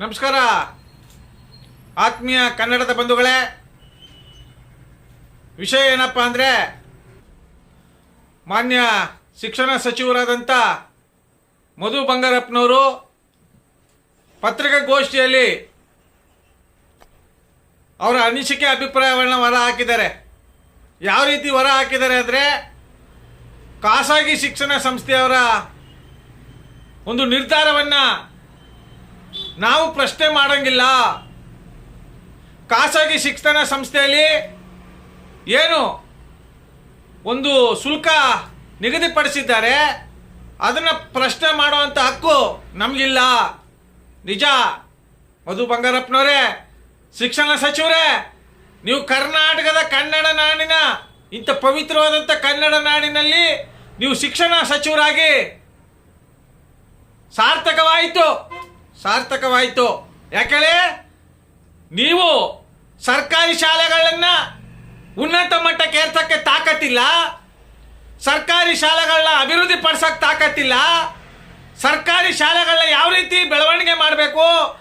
ನಮಸ್ಕಾರ. ಆತ್ಮೀಯ ಕನ್ನಡದ ಬಂಧುಗಳೇ, ವಿಷಯ ಏನಪ್ಪ ಅಂದರೆ, ಮಾನ್ಯ ಶಿಕ್ಷಣ ಸಚಿವರಾದಂಥ ಮಧು ಬಂಗಾರಪ್ಪನವರು ಪತ್ರಿಕಾಗೋಷ್ಠಿಯಲ್ಲಿ ಅವರ ಅನಿಸಿಕೆ ಅಭಿಪ್ರಾಯವನ್ನು ಹೊರ ಹಾಕಿದ್ದಾರೆ. ಯಾವ ರೀತಿ ಹೊರ ಹಾಕಿದ್ದಾರೆ ಅಂದರೆ, ಖಾಸಗಿ ಶಿಕ್ಷಣ ಸಂಸ್ಥೆಯವರ ಒಂದು ನಿರ್ಧಾರವನ್ನು ನಾವು ಪ್ರಶ್ನೆ ಮಾಡಂಗಿಲ್ಲ. ಖಾಸಗಿ ಶಿಕ್ಷಣ ಸಂಸ್ಥೆಯಲ್ಲಿ ಏನು ಒಂದು ಶುಲ್ಕ ನಿಗದಿಪಡಿಸಿದ್ದಾರೆ. ಅದನ್ನು ಪ್ರಶ್ನೆ ಮಾಡುವಂಥ ಹಕ್ಕು ನಮಗಿಲ್ಲ. ನಿಜ, ಮಧು ಬಂಗಾರಪ್ಪನವರೇ, ಶಿಕ್ಷಣ ಸಚಿವರೇ, ನೀವು ಕರ್ನಾಟಕದ ಕನ್ನಡ ನಾಡಿನ, ಇಂಥ ಪವಿತ್ರವಾದಂಥ ಕನ್ನಡ ನಾಡಿನಲ್ಲಿ ನೀವು ಶಿಕ್ಷಣ ಸಚಿವರಾಗಿ ಸಾರ್ಥಕವಾಯಿತು. ಸಾರ್ಥಕವಾಯಿತು. ಯಾಕೇಳಿ? ನೀವು ಸರ್ಕಾರಿ ಶಾಲೆಗಳನ್ನ ಉನ್ನತ ಮಟ್ಟಕ್ಕೆ ಏರ್ಸಕ್ಕೆ ತಾಕತ್ತಿಲ್ಲ. ಸರ್ಕಾರಿ ಶಾಲೆಗಳನ್ನ ಅಭಿವೃದ್ಧಿ ಪಡಿಸಕ್ ತಾಕತ್ತಿಲ್ಲ. ಸರ್ಕಾರಿ ಶಾಲೆಗಳನ್ನ ಯಾವ ರೀತಿ ಬೆಳವಣಿಗೆ ಮಾಡಬೇಕು?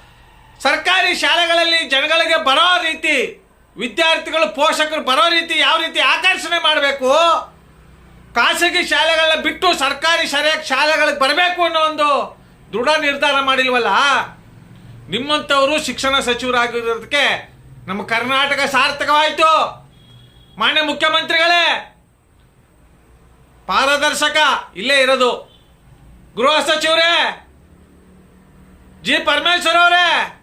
ಸರ್ಕಾರಿ ಶಾಲೆಗಳಲ್ಲಿ ಜನಗಳಿಗೆ ಬರೋ ರೀತಿ, ವಿದ್ಯಾರ್ಥಿಗಳು, ಪೋಷಕರು ಬರೋ ರೀತಿ ಯಾವ ರೀತಿ ಆಕರ್ಷಣೆ ಮಾಡಬೇಕು? ಖಾಸಗಿ ಶಾಲೆಗಳನ್ನ ಬಿಟ್ಟು ಸರ್ಕಾರಿ ಶಾಲೆ ಶಾಲೆಗಳಿಗೆ ಬರಬೇಕು ಅನ್ನೋ ಒಂದು ದೃಢ ನಿರ್ಧಾರ ಮಾಡಿಲ್ವಲ್ಲ? ನಿಮ್ಮಂಥವರು ಶಿಕ್ಷಣ ಸಚಿವರಾಗಿರೋದಕ್ಕೆ ನಮ್ಮ ಕರ್ನಾಟಕ ಸಾರ್ಥಕವಾಯಿತು. ಮಾನ್ಯ ಮುಖ್ಯಮಂತ್ರಿಗಳೇ, ಪಾರದರ್ಶಕ ಇಲ್ಲೇ ಇರೋದು. ಗೃಹ ಸಚಿವರೇ, ಜಿ. ಪರಮೇಶ್ವರ್ ಅವರೇ,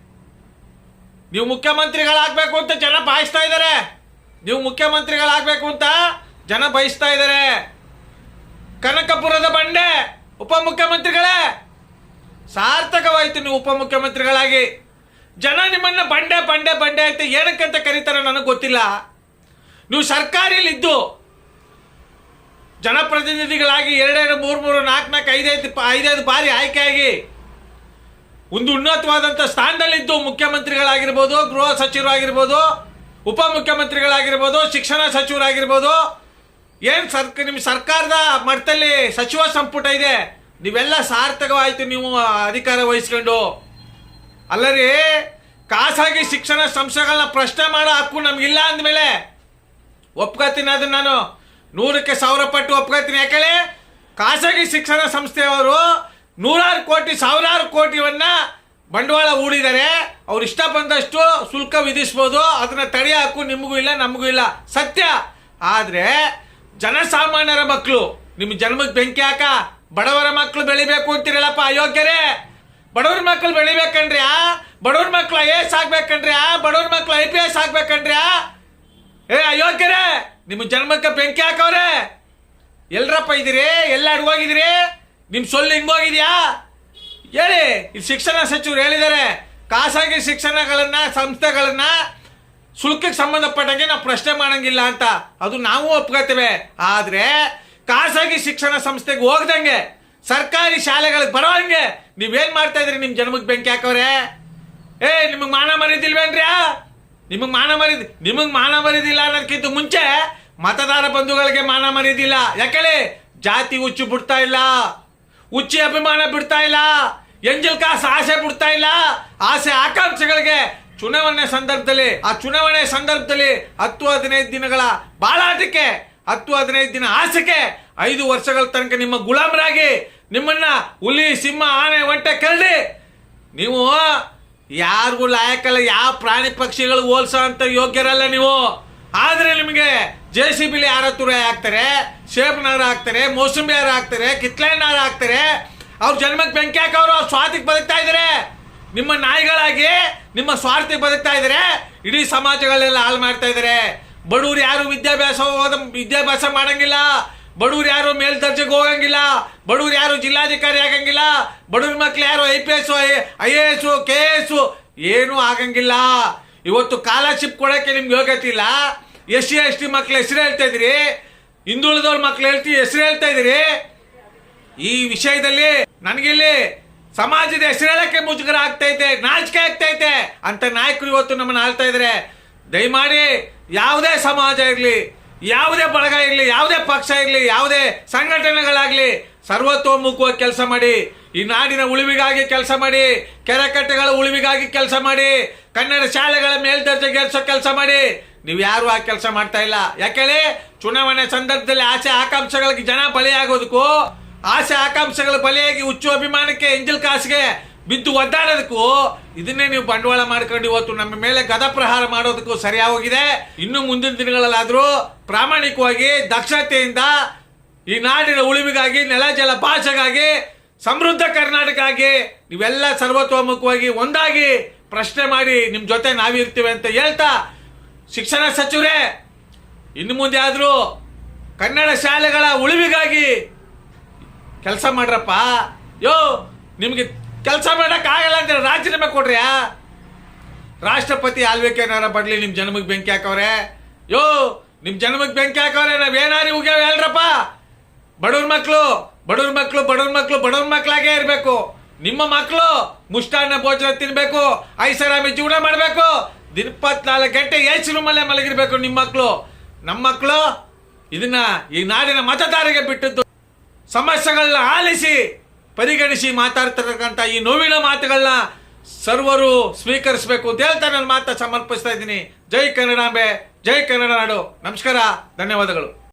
ನೀವು ಮುಖ್ಯಮಂತ್ರಿಗಳಾಗಬೇಕು ಅಂತ ಜನ ಬಯಸ್ತಾ ಇದ್ದಾರೆ. ನೀವು ಮುಖ್ಯಮಂತ್ರಿಗಳಾಗಬೇಕು ಅಂತ ಜನ ಬಯಸ್ತಾ ಇದ್ದಾರೆ. ಕನಕಪುರದ ಬಂಡೆ ಉಪಮುಖ್ಯಮಂತ್ರಿಗಳೇ ಸಾರ್ಥಕವಾಯಿತು ನೀವು ಉಪಮುಖ್ಯಮಂತ್ರಿಗಳಾಗಿ. ಜನ ನಿಮ್ಮನ್ನ ಬಂಡೆ ಬಂಡೆ ಬಂಡೆ ಅಂತ ಏನಕ್ಕಂತ ಕರೀತಾರೆ ನನಗೆ ಗೊತ್ತಿಲ್ಲ. ನೀವು ಸರ್ಕಾರಿಲಿದ್ದು ಜನಪ್ರತಿನಿಧಿಗಳಾಗಿ ಎರಡೆರಡು, ಮೂರು ಮೂರು, ನಾಲ್ಕು ನಾಲ್ಕು, ಐದೈದು ಐದೈದು ಬಾರಿ ಆಯ್ಕೆಯಾಗಿ ಒಂದು ಉನ್ನತವಾದಂಥ ಸ್ಥಾನದಲ್ಲಿದ್ದು ಮುಖ್ಯಮಂತ್ರಿಗಳಾಗಿರ್ಬೋದು, ಗೃಹ ಸಚಿವರಾಗಿರ್ಬೋದು, ಉಪಮುಖ್ಯಮಂತ್ರಿಗಳಾಗಿರ್ಬೋದು, ಶಿಕ್ಷಣ ಸಚಿವರಾಗಿರ್ಬೋದು. ಏನು ಸರ್ಕ ನಿಮ್ಮ ಸರ್ಕಾರದ ಮಟ್ಟದಲ್ಲಿ ಸಚಿವ ಸಂಪುಟ ಇದೆ ನೀವೆಲ್ಲ ಸಾರ್ಥಕವಾಯಿತು ನೀವು ಅಧಿಕಾರ ವಹಿಸ್ಕೊಂಡು. ಅಲ್ಲರಿ, ಖಾಸಗಿ ಶಿಕ್ಷಣ ಸಂಸ್ಥೆಗಳನ್ನ ಪ್ರಶ್ನೆ ಮಾಡೋ ಹಕ್ಕು ನಮಗಿಲ್ಲ ಅಂದಮೇಲೆ ಒಪ್ಕೋತೀನಿ ಅದನ್ನ ನಾನು. ನೂರಕ್ಕೆ ಸಾವಿರ ಪಟ್ಟು ಒಪ್ಕೋತೀನಿ. ಯಾಕೇಳಿ, ಖಾಸಗಿ ಶಿಕ್ಷಣ ಸಂಸ್ಥೆಯವರು ನೂರಾರು ಕೋಟಿ, ಸಾವಿರಾರು ಕೋಟಿಯನ್ನ ಬಂಡವಾಳ ಹೂಡಿದ್ದಾರೆ. ಅವ್ರು ಇಷ್ಟ ಬಂದಷ್ಟು ಶುಲ್ಕ ವಿಧಿಸ್ಬೋದು. ಅದನ್ನ ತಡೆಯೋ ಹಕ್ಕು ನಿಮಗೂ ಇಲ್ಲ, ನಮಗೂ ಇಲ್ಲ. ಸತ್ಯ. ಆದರೆ, ಜನಸಾಮಾನ್ಯರ ಮಕ್ಕಳು ನಿಮ್ಮ ಜನ್ಮಕ್ಕೆ ಬೆಂಕಿ ಹಾಕ. ಬಡವರ ಮಕ್ಕಳು ಬೆಳಿಬೇಕು ಅಂತೀರಲ್ಲಪ್ಪ, ಅಯೋಗ್ಯರೇ? ಬಡವ್ರ ಮಕ್ಕಳು ಬೆಳಿಬೇಕನ್ರಿ ಬಡವ್ರ ಮಕ್ಕಳು ಐ ಎಸ್ ಆಗ್ಬೇಕನ್ರಿ ಬಡವ್ರ ಮಕ್ಕಳು ಐ ಪಿ ಎಸ್ ಆಗ್ಬೇಕನ್ರಿ ಏ, ಅಯೋಗ್ಯರೇ, ನಿಮ್ಮ ಜನ್ಮಕ್ಕೆ ಬೆಂಕಿ ಹಾಕವ್ರೆ. ಎಲ್ರಪ್ಪ ಇದ್ದೀರಿ ಎಲ್ಲ ಹೋಗಿದಿರಿ ನಿಮ್ಮ ಸೊಲ್ಲು ಹಿಂಗೋಗಿದ್ಯಾ ಹೇಳಿ ಇಲ್ಲಿ ಶಿಕ್ಷಣ ಸಚಿವರು ಹೇಳಿದ್ದಾರೆ ಖಾಸಗಿ ಶಿಕ್ಷಣಗಳನ್ನು, ಸಂಸ್ಥೆಗಳನ್ನು ಶುಲ್ಕಕ್ಕೆ ಸಂಬಂಧಪಟ್ಟಂಗೆ ನಾವು ಪ್ರಶ್ನೆ ಮಾಡಂಗಿಲ್ಲ ಅಂತ. ಅದು ನಾವು ಒಪ್ಕೋತೇವೆ. ಆದ್ರೆ ಖಾಸಗಿ ಶಿಕ್ಷಣ ಸಂಸ್ಥೆಗೆ ಹೋಗ್ದಂಗೆ, ಸರ್ಕಾರಿ ಶಾಲೆಗಳಿಗೆ ಬರೋಂಗೆ, ನೀವೇನ್ ಮಾಡ್ತಾ ಇದ್ರಿ ನಿಮ್ ಜನ್ಮಕ್ಕೆ ಬೆಂಕಿ ಹಾಕವ್ರೆ ಏ, ನಿಮಗೆ ಮಾನ ಮರಿದಿಲ್ವೇನ್ರಿ ನಿಮಗೆ ಮಾನ ಮರಿದ ನಿಮಗೆ ಮಾನ ಮರಿದಿಲ್ಲ ಅನ್ನೋದಕ್ಕಿಂತ ಮುಂಚೆ ಮತದಾರ ಬಂಧುಗಳಿಗೆ ಮಾನ ಮರಿದಿಲ್ಲ ಯಾಕೇಳಿ? ಜಾತಿ ಹುಚ್ಚು ಬಿಡ್ತಾ ಇಲ್ಲ. ಹುಚ್ಚಿ ಅಭಿಮಾನ ಬಿಡ್ತಾ ಇಲ್ಲ. ಎಂಜಲ್ ಕಾಸು ಆಸೆ ಬಿಡ್ತಾ ಇಲ್ಲ. ಆಸೆ ಆಕಾಂಕ್ಷೆಗಳಿಗೆ ಚುನಾವಣೆ ಸಂದರ್ಭದಲ್ಲಿ, ಆ ಚುನಾವಣೆ ಸಂದರ್ಭದಲ್ಲಿ ಹತ್ತು ಹದಿನೈದು ದಿನಗಳ ಬಾಳಾಟಕ್ಕೆ ಹತ್ತು ಹದಿನೈದು ದಿನ ಆಸೆಗೆ ಐದು ವರ್ಷಗಳ ತನಕ ನಿಮ್ಮ ಗುಲಾಮರಾಗಿ ನಿಮ್ಮನ್ನ ಹುಲಿ, ಸಿಂಹ, ಆನೆ, ಒಂಟೆ ಕರಡಿ ನೀವು ಯಾರಿಗೂ ಲಾಯಕಲ್ಲ, ಯಾವ ಪ್ರಾಣಿ ಪಕ್ಷಿಗಳು ಹೋಲ್ಸೋ ಅಂತ ಯೋಗ್ಯರಲ್ಲ ನೀವು. ಆದರೆ ನಿಮಗೆ ಜೆ ಸಿ ಬಿಲಿ ಯಾರ ತುರ ಹಾಕ್ತಾರೆ ಶೇಪ್ನಾರ ಹಾಕ್ತಾರೆ ಮೋಸಂಬಿ ಯಾರು ಹಾಕ್ತಾರೆ ಕಿತ್ಲೆನಾರ ಹಾಕ್ತಾರೆ ಅವ್ರ ಜನ್ಮಕ್ಕೆ ಬೆಂಕಿ ಹಾಕೋರು ಅವ್ರ ಸ್ವಾರ್ಥಕ್ಕೆ ಬದುಕ್ತಾ ಇದ್ದಾರೆ ನಿಮ್ಮ ನಾಯಿಗಳಾಗಿ ನಿಮ್ಮ ಸ್ವಾರ್ಥಕ್ಕೆ ಬದುಕ್ತಾ ಇದ್ದಾರೆ ಇಡೀ ಸಮಾಜಗಳೆಲ್ಲ ಹಾಳು ಮಾಡ್ತಾ ಇದ್ದಾರೆ ಬಡವ್ರು ಯಾರು ವಿದ್ಯಾಭ್ಯಾಸ ಹೋದ ವಿದ್ಯಾಭ್ಯಾಸ ಮಾಡಂಗಿಲ್ಲ. ಬಡವ್ರು ಯಾರು ಮೇಲ್ದರ್ಜೆಗೆ ಹೋಗಂಗಿಲ್ಲ. ಬಡವ್ರು ಯಾರು ಜಿಲ್ಲಾಧಿಕಾರಿ ಆಗಂಗಿಲ್ಲ. ಬಡವ್ರ ಮಕ್ಳು ಯಾರು I P S I A S K A S ಏನೂ ಆಗಂಗಿಲ್ಲ. ಇವತ್ತು ಸ್ಕಾಲರ್ಶಿಪ್ ಕೊಡೋಕ್ಕೆ ನಿಮ್ಗೆ ಯೋಗ್ಯತೆ ಇಲ್ಲ. ಎಸ್ ಸಿ, ಎಸ್ ಟಿ ಮಕ್ಳು ಹೆಸರು ಹೇಳ್ತಾ ಇದ್ರಿ ಹಿಂದುಳಿದವ್ರ ಮಕ್ಳು ಹೇಳ್ತಿ ಹೆಸರು ಹೇಳ್ತಾ ಇದ್ರಿ ಈ ವಿಷಯದಲ್ಲಿ ನನಗಿಲ್ಲಿ ಸಮಾಜದ ಹೆಸರೇಳಕ್ಕೆ ಮುಜುಗರ ಆಗ್ತೈತೆ, ನಾಚಿಕೆ ಆಗ್ತೈತೆ ಅಂತ ನಾಯಕರು ಇವತ್ತು ನಮ್ಮನ್ನ ಆಳ್ತಾ ಇದ್ದಾರೆ. ದಯಮಾಡಿ ಯಾವುದೇ ಸಮಾಜ ಇರಲಿ, ಯಾವುದೇ ಬಳಗ ಇರಲಿ, ಯಾವುದೇ ಪಕ್ಷ ಇರಲಿ, ಯಾವುದೇ ಸಂಘಟನೆಗಳಾಗಲಿ, ಸರ್ವತೋಮುಖವಾಗಿ ಕೆಲಸ ಮಾಡಿ, ಈ ನಾಡಿನ ಉಳಿವಿಗಾಗಿ ಕೆಲಸ ಮಾಡಿ ಕೆರೆಕಟ್ಟೆಗಳ ಉಳಿವಿಗಾಗಿ ಕೆಲಸ ಮಾಡಿ, ಕನ್ನಡ ಶಾಲೆಗಳ ಮೇಲ್ದರ್ಜೆಗೇರಿಸೋ ಕೆಲಸ ಮಾಡಿ, ನೀವು ಯಾರು ಆ ಕೆಲಸ ಮಾಡ್ತಾ ಇಲ್ಲ. ಯಾಕೇಳಿ? ಚುನಾವಣೆ ಸಂದರ್ಭದಲ್ಲಿ ಆಸೆ ಆಕಾಂಕ್ಷೆಗಳಿಗೆ ಜನ ಬಲಿಯಾಗೋದಕ್ಕೂ, ಆಸೆ ಆಕಾಂಕ್ಷೆಗಳ ಬಲಿಯಾಗಿ ಹುಚ್ಚು ಅಭಿಮಾನಕ್ಕೆ, ಎಂಜಲ್ ಕಾಸಿಗೆ ಬಿದ್ದು ಒದ್ದಾಡೋದಕ್ಕೂ ಇದನ್ನೇ ನೀವು ಬಂಡವಾಳ ಮಾಡ್ಕೊಂಡು ಇವತ್ತು ನಮ್ಮ ಮೇಲೆ ಗದಪ್ರಹಾರ ಮಾಡೋದಕ್ಕೂ ಸರಿಯಾಗೋಗಿದೆ ಇನ್ನು ಮುಂದಿನ ದಿನಗಳಲ್ಲಾದರೂ ಪ್ರಾಮಾಣಿಕವಾಗಿ ದಕ್ಷತೆಯಿಂದ ಈ ನಾಡಿನ ಉಳಿವಿಗಾಗಿ, ನೆಲ, ಜಲ, ಭಾಷೆಗಾಗಿ, ಸಮೃದ್ಧ ಕರ್ನಾಟಕವಾಗಿ ನೀವೆಲ್ಲ ಸರ್ವತೋಮುಖವಾಗಿ ಒಂದಾಗಿ ಪ್ರಶ್ನೆ ಮಾಡಿ ನಿಮ್ಮ ಜೊತೆ ನಾವಿರ್ತೀವಿ ಅಂತ ಹೇಳ್ತಾ ಶಿಕ್ಷಣ ಸಚಿವರೇ, ಇನ್ನು ಮುಂದೆ ಆದರೂ ಕನ್ನಡ ಶಾಲೆಗಳ ಉಳಿವಿಗಾಗಿ ಕೆಲಸ ಮಾಡ್ರಪ್ಪ. ಯೋ, ನಿಮಗೆ ಕೆಲಸ ಮಾಡಕ್ ಆಗಲ್ಲ ಅಂದ್ರೆ ರಾಜೀನಾಮೆ ಕೊಡ್ರ್ಯಾ ರಾಷ್ಟ್ರಪತಿ ಆಳ್ವಿಕೆನಾರ ಬರ್ಲಿ, ನಿಮ್ ಜನ್ಮಕ್ಕೆ ಬೆಂಕಿ ಹಾಕವ್ರೆ. ಯೋ, ನಿಮ್ ಜನ್ಮಕ್ಕೆ ಬೆಂಕಿ ಹಾಕವ್ರೆ ನಾವೇನಾರಿ ಹೋಗ್ಯಾವ ಹೇಳ್ರಪ್ಪ. ಬಡವ್ರ ಮಕ್ಕಳು ಬಡವ್ರ ಮಕ್ಕಳು ಬಡವ್ರ ಮಕ್ಳು, ಬಡವ್ರ ಮಕ್ಕಳಾಗೇ ಇರ್ಬೇಕು. ನಿಮ್ಮ ಮಕ್ಕಳು ಮುಷ್ಟಾನ್ನ ಭೋಜನ ತಿನ್ಬೇಕು ಐಸರಾಮಿ ಜೀವನ ಮಾಡ್ಬೇಕು. ಇಪ್ಪತ್ನಾಲ್ಕು ಗಂಟೆ ಎಚ್ ರೂಮಲ್ಲೇ ಮಲಗಿರ್ಬೇಕು ನಿಮ್ಮ ಮಕ್ಕಳು ನಮ್ಮ ಮಕ್ಕಳು ಇದನ್ನ ಈ ನಾಡಿನ ಮತದಾರರಿಗೆ ಬಿಟ್ಟದ್ದು. ಸಮಸ್ಯೆಗಳನ್ನ ಆಲಿಸಿ ಪರಿಗಣಿಸಿ ಮಾತಾಡ್ತಿರ್ತಕ್ಕಂಥ ಈ ನೋವಿನ ಮಾತುಗಳನ್ನ ಸರ್ವರು ಸ್ವೀಕರಿಸಬೇಕು ಅಂತ ಹೇಳ್ತಾ ನನ್ನ ಮಾತ ಸಮರ್ಪಿಸ್ತಾ ಇದ್ದೀನಿ. ಜೈ ಕನ್ನಡಾಂಬೆ ಜೈ ಕನ್ನಡ ನಾಡು. ನಮಸ್ಕಾರ, ಧನ್ಯವಾದಗಳು.